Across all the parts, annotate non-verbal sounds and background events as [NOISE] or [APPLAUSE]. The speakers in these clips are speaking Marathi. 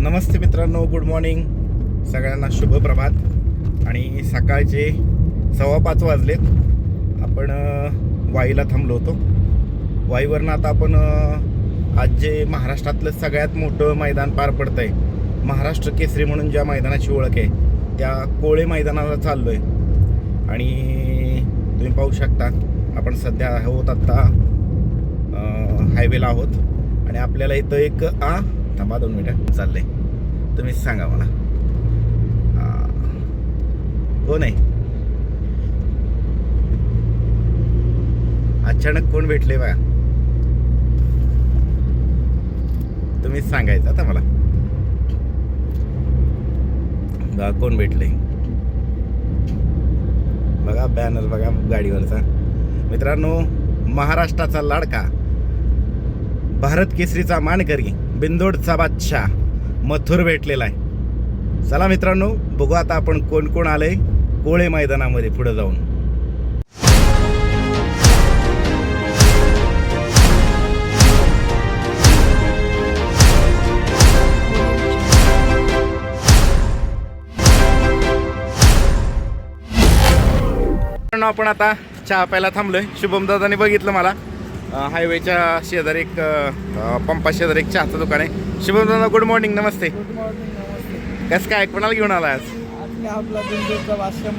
नमस्ते मित्रांनो गुड मॉर्निंग सगळ्यांना शुभ प्रभात. आणि सकाळचे सव्वा पाच वाजलेत. आपण वाईला थांबलो होतो. वाईवरनं आता आपण आज जे महाराष्ट्रातलं सगळ्यात मोठं मैदान पार पडतं आहे महाराष्ट्र केसरी म्हणून ज्या मैदानाची ओळख आहे त्या कोळे मैदानाला चाललो आहे आणि तुम्ही पाहू शकता आपण सध्या आहोत आत्ता हायवेला आहोत. आणि आपल्याला इथं एक आ थांबा दोन मिनटं चाललंय. तुम्हीच सांगा मला. हो नाही अचानक कोण भेटले बघा? तुम्हीच सांगायचं आता मला. बघा कोण भेटले बघा बॅनर बघा गाडीवरचा. मित्रांनो महाराष्ट्राचा लाडका भारत केसरीचा मानकरी. बिंदोडचा बादशाह मथुर भेटलेला आहे. चला मित्रांनो बघू आता आपण कोण कोण आलंय कोळे मैदानामध्ये पुढे जाऊन. मित्रांनो, आपण आता चहा प्यायला थांबलोय. शुभम दादाने बघितलं मला. हायवेच्या शेजारी एक पंपा शेजारी एक चहाचं दुकान आहे. शुभम दादा गुड मॉर्निंग नमस्ते. गुड मॉर्निंग नमस्ते. कसं काय कोणाला घेऊन आला आज? आपला बिंदूचा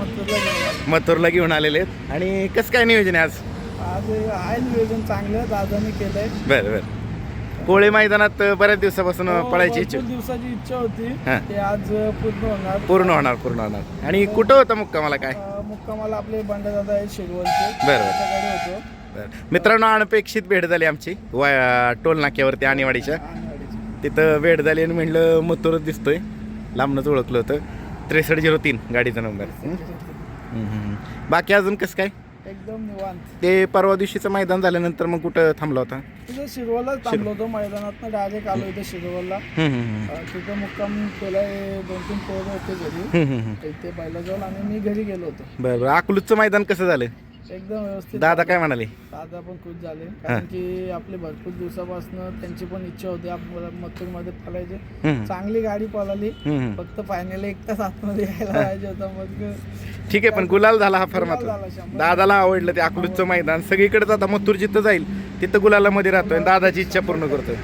मथुरला घेऊन आलेले आहेत. आणि कसं काय नियोजन आहे आज? आज आहे नियोजन चांगलं दादाने केलंय. बरं बरं. कोळे मैदानात बऱ्याच दिवसापासून हो, पळायची इच्छा भरपूर दिवसाची इच्छा होती. हा. ते आज पूर्ण होणार. पूर्ण होणार पूर्ण होणार. आणि कुठं होतं मुक्कामाला काय? अं, मुक्कामाला आपले बंडादादा आहेत शिरवलचे बरं. त्याच्याकडे होतो. मित्रांनो अनपेक्षित भेट झाली आमची. वा टोल नाक्यावरती आणेवाडीच्या. तिथं वेळ झाली आणि म्हणलं मथुरच दिसतोय. लांबनंच ओळखलं होतं. त्रेसष्ट झिरो तीन गाडीचा नंबर. बाकी अजून कसं काय? एकदम निवांत. ते परवा दिवशीचं मैदान झाल्यानंतर मग कुठं थांबला होता? तिथं शिरवलच थांबलो होतो मैदानात डायरेक्ट आलो इथं शिरवलला. अं, तिथं मुक्काम केलाय दोन तीन पोरं होते घरी. हं. इथे बैलाजवळ आणि मी घरी गेलो होतो. बरं बरं. अकलूजचं मैदान कसं झालं? एकदम व्यवस्थित दादा काय म्हणाले? दादा पण खुश झाले. कारण की आपले भरपूर दिवसापासून त्यांची पण इच्छा होती आपल्याला मथुरमध्ये पळायचे. हं, चांगली गाडी पळाली. हं, हं. फक्त फायनल एक तास आतमध्ये यायला पाहिजे होता मग ठीक आहे पण गुलाल झाला हा फार मात्र. दादाला आवडलं ते अकलूजचं मैदान. सगळीकडेच आता मथुर जिथं जाईल. तिथं गुलालामध्ये राहतोय दादाची इच्छा पूर्ण करतोय.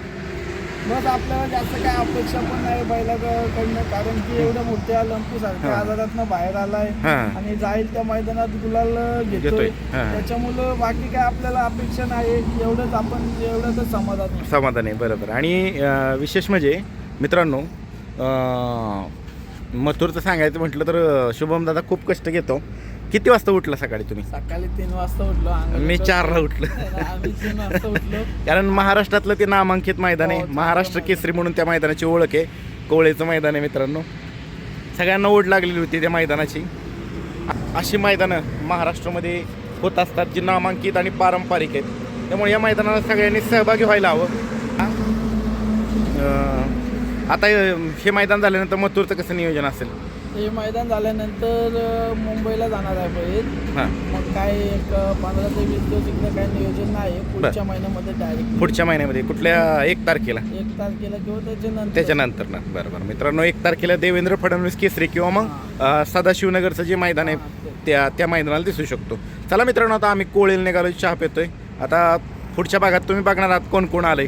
बस आपल्याला जास्त काय अपेक्षा पण नाही बैलाकडनं कारण की एवढ्या मोठ्या लंपी सारख्या. आजारातनं बाहेर आलाय आणि जाईल त्या मैदानात गुलाल घेतोय. त्याच्यामुळं बाकी काय आपल्याला अपेक्षा नाही एवढंच आपण एवढंच समाधान. समाधान आहे बरोबर आणि विशेष म्हणजे मित्रांनो मथुरचं सांगायचं म्हटलं तर शुभम दादा खूप कष्ट घेतो किती वाजता उठला सकाळी तुम्ही? सकाळी तीन वाजता उठलो. अंघोळ मी चारला उठलो. [LAUGHS] आम्ही तीन वाजता उठलो. कारण महाराष्ट्रातलं ते नामांकित मैदान आहे. हो, महाराष्ट्र. केसरी म्हणून त्या मैदानाची ओळख आहे. कोवळेचं मैदान आहे मित्रांनो. सगळ्यांना ओढ लागलेली होती त्या मैदानाची. अ- अशी मैदानं महाराष्ट्रामध्ये होत असतात जी नामांकित आणि पारंपरिक आहेत. त्यामुळे या मैदानाला सगळ्यांनी सहभागी व्हायला हवं. अं, आता अं, हे मैदान झाल्यानंतर मथुरचं कसं नियोजन असेल? हे मैदान झाल्यानंतर मुंबईला जाणार आहे बैल. मग काय एक पंधरा ते वीस दिवस इकडे काही नियोजन नाही. पुढच्या महिन्यामध्ये डायरेक्ट पुढच्या महिन्यामध्ये कुठल्या एक तारखेला? एक तारखेला किंवा त्याच्यानंतर. त्याच्यानंतर ना. बरं बरं. मित्रांनो एक तारखेला देवेंद्र फडणवीस केसरी किंवा मग सदाशिवनगरचं जे मैदान आहे. त्या त्या मैदानाला दिसू शकतो. चला मित्रांनो आता आम्ही कोळेल निघालो चहा पितोय. आता पुढच्या भागात तुम्ही बघणार आहात कोण कोण आलंय.